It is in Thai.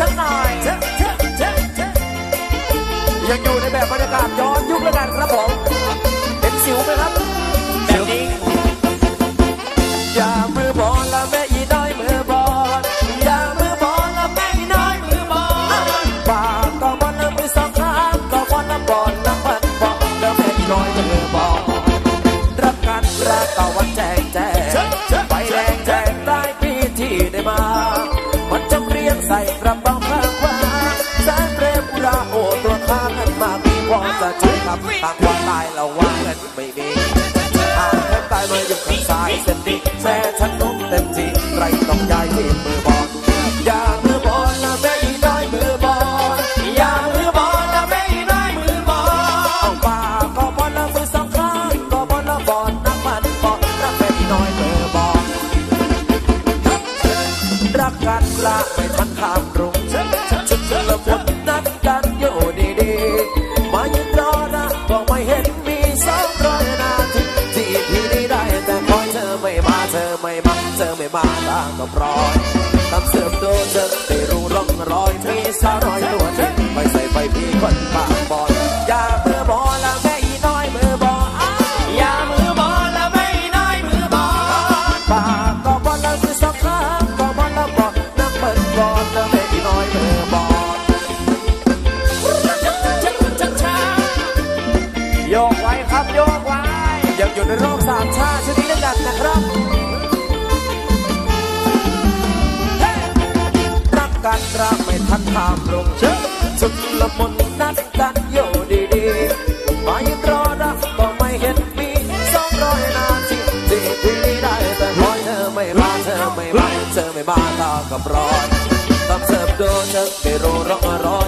สักหน่อยยังอยู่ในแบบบรรยากาศย้อนยุคแล้วกันครับผมเห็นสิวไหมครับแบบนี้อย่ามือบอลละแม่อีน้อยมือบอลอย่ามือบอลละแม่อีน้อยมือบอลปากก็บอลละมือสองข้างก็บอลละบอลละมันบอลละแม่อีน้อยมือบอลรักกันรักต่อวันแจง นั้นมามีพอจะใช้คำต่างวันตายเราว่ากันไม่มีหากแทบตายมาอยู่ข้างซ้ายเส้นนี้แม่ฉันนุ่มเต็มที่ไรต้องย้ายที่มือบอลอย่ามือบอลนะแม่อีน้อยมือบอลอย่ามือบอลนะแม่อีน้อยมือบอลเอาปากก็บอลละมือสองข้างก็บอลละบอลน้ำมันบอลรักแม่อีน้อยมือบอลรักกันละไม่ทันข้ามรุ่งชุดชุดละมุนนัดกันอ ก็ปล่อยตามเสือบโดนเธอได้รู้ร่องรอยมีสาวน้อยตัวจริงไปใส่ไปพี่คนปากบอลอย่ามือบอลละแม่อีน้อยมือบอลอ้าวอย่ามือบอลละไม่น้อยมือบอลปากก็บอลละมือสองข้างก็บอลละบอลน้ำเปิดบอลละแม่อีน้อยมือบอลโยกไว้ครับโยกไว้ยังอยู่ในรอบสามชา กันรักไม่ทันทามลงเชิญสุดละมุนนัดกันโยู่ดีๆมายืนรอรักก็ไม่เห็นมีสองร้อยนาทีที่พี่ได้แต่คอยเธอไม่มาเธอไม่มาเธอไม่มาตากับรอนต้องเสิร์ฟโดนเธอไม่รู้ร้องรอยมีสาวน้